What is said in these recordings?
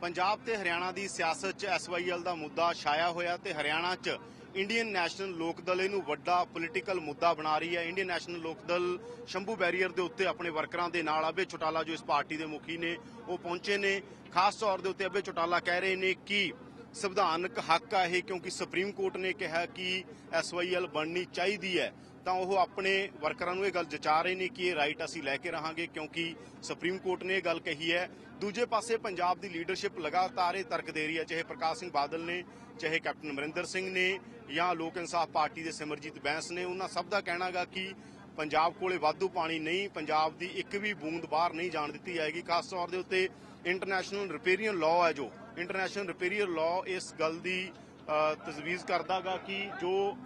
ਪੰਜਾਬ ਤੇ ਹਰਿਆਣਾ ਦੀ ਸਿਆਸਤ 'ਚ ਐਸਵਾਈਐਲ ਦਾ ਮੁੱਦਾ ਛਾਇਆ ਹੋਇਆ ਤੇ ਹਰਿਆਣਾ 'ਚ ਇੰਡੀਅਨ ਨੈਸ਼ਨਲ ਲੋਕ ਦਲ ਇਹਨੂੰ ਵੱਡਾ ਪੋਲੀਟੀਕਲ ਮੁੱਦਾ ਬਣਾ ਰਹੀ ਹੈ। ਇੰਡੀਅਨ ਨੈਸ਼ਨਲ ਲੋਕ ਦਲ ਸ਼ੰਭੂ ਬੈਰੀਅਰ ਦੇ ਉੱਤੇ ਆਪਣੇ ਵਰਕਰਾਂ ਦੇ ਨਾਲ ਅਬੇ ਚੋਟਾਲਾ ਜੋ ਇਸ ਪਾਰਟੀ ਦੇ ਮੁਖੀ ਨੇ, ਉਹ ਪਹੁੰਚੇ ਨੇ। ਖਾਸ ਤੌਰ ਦੇ ਉੱਤੇ ਅਬੇ ਚੋਟਾਲਾ ਕਹਿ ਰਹੇ ਨੇ ਕਿ ਸੰਵਿਧਾਨਕ ਹੱਕ ਆ ਇਹ, ਕਿਉਂਕਿ ਸੁਪਰੀਮ ਕੋਰਟ ਨੇ ਕਿਹਾ ਕਿ ਐਸਵਾਈਐਲ ਬਣਨੀ ਚਾਹੀਦੀ ਹੈ। ਤਾਂ ਉਹ ਆਪਣੇ ਵਰਕਰਾਂ ਨੂੰ ਇਹ ਗੱਲ ਜਚਾ ਰਹੇ ਨੇ ਕਿ ਇਹ ਰਾਈਟ ਅਸੀਂ ਲੈ ਕੇ ਰਹਾਂਗੇ, ਕਿਉਂਕਿ ਸੁਪਰੀਮ ਕੋਰਟ ਨੇ ਇਹ ਗੱਲ ਕਹੀ ਹੈ। ਦੂਜੇ ਪਾਸੇ ਪੰਜਾਬ ਦੀ ਲੀਡਰਸ਼ਿਪ ਲਗਾਤਾਰ ਇਹ ਤਰਕ ਦੇ ਰਹੀ ਹੈ, ਚਾਹੇ ਪ੍ਰਕਾਸ਼ ਸਿੰਘ ਬਾਦਲ ਨੇ, ਚਾਹੇ ਕੈਪਟਨ ਅਮਰਿੰਦਰ ਸਿੰਘ ਨੇ ਜਾਂ ਲੋਕ ਇਨਸਾਫ ਪਾਰਟੀ ਦੇ ਸਿਮਰਜੀਤ ਬੈਂਸ ਨੇ, ਉਹਨਾਂ ਸਭ ਦਾ ਕਹਿਣਾਗਾ ਕਿ ਪੰਜਾਬ ਕੋਲੇ ਵਾਧੂ ਪਾਣੀ ਨਹੀਂ ਪੰਜਾਬ ਦੀ ਇੱਕ ਵੀ ਬੂੰਦ ਬਾਹਰ ਨਹੀਂ ਜਾਣ ਦਿੱਤੀ ਜਾਏਗੀ। ਖਾਸ ਤੌਰ ਦੇ ਉੱਤੇ ਇੰਟਰਨੈਸ਼ਨਲ ਰਿਪੇਰੀਅਨ ਲਾਅ ਹੈ ਜੋ। ਇੰਟਰਨੈਸ਼ਨਲ ਰਿਪੇਰੀਅਨ ਲਾਅ ਇਸ ਗੱਲ ਦੀ ਅ, ਤਜਵੀਜ਼ ਕਰਦਾਗਾ ਕਿ ਜੋ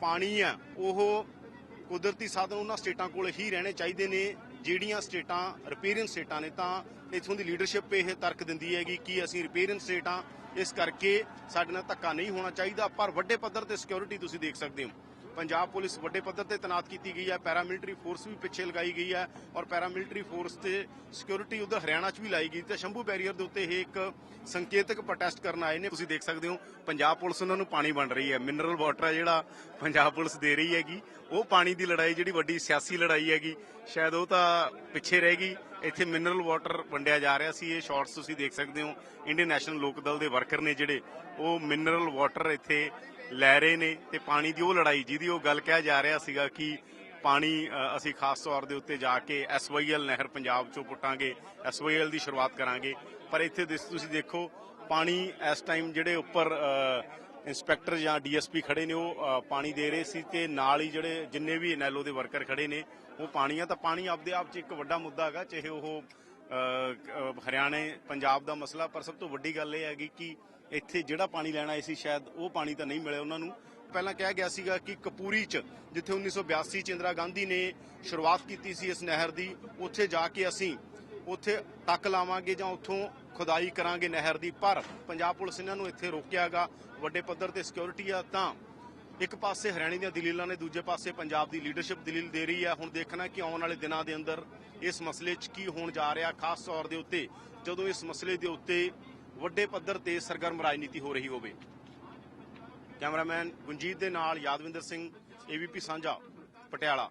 ਪਾਣੀ ਹੈ ਉਹ ਕੁਦਰਤੀ ਸਾਧਨ ਉਹਨਾਂ ਸਟੇਟਾਂ ਕੋਲ ਹੀ ਰਹਿਣੇ ਚਾਹੀਦੇ ਨੇ ਜਿਹੜੀਆਂ ਸਟੇਟਾਂ ਰਿਪੇਰੀਅਨ ਸਟੇਟਾਂ ਨੇ ਤਾਂ ਇਥੋਂ ਦੀ ਲੀਡਰਸ਼ਿਪ ਇਹ ਤਰਕ ਦਿੰਦੀ ਹੈਗੀ ਕਿ ਅਸੀਂ ਰਿਪੇਰੀਅਨ ਸਟੇਟਾਂ ਇਸ ਕਰਕੇ ਸਾਡੇ ਨਾਲ ਧੱਕਾ ਨਹੀਂ ਹੋਣਾ ਚਾਹੀਦਾ ਪਰ ਵੱਡੇ ਪੱਧਰ ਤੇ ਸਿਕਿਉਰਿਟੀ ਤੁਸੀਂ ਦੇਖ ਸਕਦੇ ਹੋ। ਪੰਜਾਬ ਪੁਲਿਸ ਵੱਡੇ ਪੱਧਰ ਤੇ ਤੈਨਾਤ ਕੀਤੀ ਗਈ ਹੈ। ਪੈਰਾਮਿਲਟਰੀ ਫੋਰਸ ਵੀ ਪਿੱਛੇ ਲਗਾਈ ਗਈ ਹੈ ਔਰ ਪੈਰਾਮਿਲਟਰੀ ਫੋਰਸ ਤੇ ਸਿਕਿਉਰਿਟੀ ਉਧਰ ਹਰਿਆਣਾ 'ਚ ਵੀ ਲਾਈ ਗਈ ਤੇ ਸ਼ੰਭੂ ਬੈਰੀਅਰ ਦੇ ਉੱਤੇ ਇਹ ਇੱਕ ਸੰਕੇਤਕ ਪ੍ਰੋਟੈਸਟ ਕਰਨ ਆਏ ਨੇ। ਤੁਸੀਂ ਦੇਖ ਸਕਦੇ ਹੋ, ਪੰਜਾਬ ਪੁਲਿਸ ਉਹਨਾਂ ਨੂੰ ਪਾਣੀ ਵੰਡ ਰਹੀ ਹੈ। ਮਿਨਰਲ ਵਾਟਰ ਜਿਹੜਾ ਪੰਜਾਬ ਪੁਲਿਸ ਦੇ ਰਹੀ ਹੈਗੀ, ਉਹ ਪਾਣੀ ਦੀ ਲੜਾਈ ਜਿਹੜੀ ਵੱਡੀ ਸਿਆਸੀ ਲੜਾਈ ਹੈਗੀ, ਸ਼ਾਇਦ ਉਹ ਤਾਂ ਪਿੱਛੇ ਰਹਿ ਗਈ। ਇੱਥੇ ਮਿਨਰਲ ਵਾਟਰ ਵੰਡਿਆ ਜਾ ਰਿਹਾ ਸੀ। ਇਹ ਸ਼ਾਰਟਸ ਤੁਸੀਂ ਦੇਖ ਸਕਦੇ ਹੋ ਇੰਡੀਅਨ ਨੈਸ਼ਨਲ ਲੋਕ ਦਲ ਦੇ ਵਰਕਰ ਨੇ ਜਿਹੜੇ, ਉਹ ਮਿਨਰਲ ਵਾਟਰ ਇੱਥੇ ਲੈ ਰਹੇ ਨੇ ਤੇ ਪਾਣੀ ਦੀ ਉਹ ਲੜਾਈ ਜਿਹਦੀ ਉਹ ਗੱਲ ਕਿਹਾ ਜਾ ਰਿਹਾ ਸੀਗਾ ਕਿ ਪਾਣੀ ਅਸੀਂ ਖਾਸ ਤੌਰ ਦੇ ਉੱਤੇ ਜਾ ਕੇ ਐਸਵਾਈਐਲ ਨਹਿਰ ਪੰਜਾਬ ਚੋਂ ਪੁੱਟਾਂਗੇ ਐਸਵਾਈਐਲ ਦੀ ਸ਼ੁਰੂਆਤ ਕਰਾਂਗੇ। ਪਰ ਇੱਥੇ ਤੁਸੀਂ ਦੇਖੋ, ਪਾਣੀ ਇਸ ਟਾਈਮ ਜਿਹੜੇ ਉੱਪਰ ਇੰਸਪੈਕਟਰ ਜਾਂ ਡੀਐਸਪੀ ਖੜੇ ਨੇ, ਉਹ ਪਾਣੀ ਦੇ ਰਹੇ ਸੀ ਤੇ ਨਾਲ ਹੀ ਜਿਹੜੇ ਜਿੰਨੇ ਵੀ ਐਨਐਲਓ ਦੇ ਵਰਕਰ ਖੜੇ ਨੇ, ਉਹ ਪਾਣੀ ਆ ਤਾਂ ਪਾਣੀ ਆਪਦੇ ਆਪ 'ਚ ਇੱਕ ਵੱਡਾ ਮੁੱਦਾ ਹੈਗਾ, ਚਾਹੇ ਉਹ ਹਰਿਆਣੇ, ਪੰਜਾਬ ਦਾ ਮਸਲਾ, ਪਰ ਸਭ ਤੋਂ ਵੱਡੀ ਗੱਲ ਇਹ ਹੈਗੀ ਕਿ ਇੱਥੇ ਜਿਹੜਾ ਪਾਣੀ ਲੈਣ ਆਏ ਸੀ, ਸ਼ਾਇਦ ਉਹ ਪਾਣੀ ਤਾਂ ਨਹੀਂ ਮਿਲਿਆ ਉਹਨਾਂ ਨੂੰ। ਪਹਿਲਾਂ ਕਿਹਾ ਗਿਆ ਸੀਗਾ ਕਿ ਕਪੂਰੀ ਚ, ਜਿੱਥੇ 1982 ਚ ਇੰਦਰਾ ਗਾਂਧੀ ਨੇ ਸ਼ੁਰੂਆਤ ਕੀਤੀ ਸੀ ਇਸ ਨਹਿਰ ਦੀ, ਉੱਥੇ ਜਾ ਕੇ ਅਸੀਂ ਉੱਥੇ ਟੱਕ ਲਾਵਾਂਗੇ ਜਾਂ ਉੱਥੋਂ ਖੁਦਾਈ ਕਰਾਂਗੇ ਨਹਿਰ ਦੀ। ਪਰ ਪੰਜਾਬ ਪੁਲਿਸ ਇਹਨਾਂ ਨੂੰ ਇੱਥੇ ਰੋਕਿਆਗਾ। ਵੱਡੇ ਪੱਧਰ ਤੇ ਸਿਕਿਉਰਿਟੀ ਆ ਤਾਂ ਇੱਕ ਪਾਸੇ ਹਰਿਆਣੇ ਦੀਆਂ ਦਲੀਲਾਂ ਨੇ, ਦੂਜੇ ਪਾਸੇ ਪੰਜਾਬ ਦੀ ਲੀਡਰਸ਼ਿਪ ਦਲੀਲ ਦੇ ਰਹੀ ਹੈ। ਹੁਣ ਦੇਖਣਾ ਕਿ ਆਉਣ ਵਾਲੇ ਦਿਨਾਂ ਦੇ ਅੰਦਰ ਇਸ ਮਸਲੇ 'ਚ ਕੀ ਹੋਣ ਜਾ ਰਿਹਾ, ਖਾਸ ਤੌਰ ਦੇ ਉੱਤੇ ਜਦੋਂ ਇਸ ਮਸਲੇ ਦੇ ਉੱਤੇ ਵੱਡੇ ਪੱਧਰ ਤੇ ਸਰਗਰਮ ਰਾਜਨੀਤੀ ਹੋ ਰਹੀ ਹੋਵੇ। ਕੈਮਰਾਮੈਨ ਗੁੰਜੀਤ ਦੇ ਨਾਲ ਯਾਦਵਿੰਦਰ ਸਿੰਘ ਏਬੀਪੀ ਸਾਂਝਾ, ਪਟਿਆਲਾ।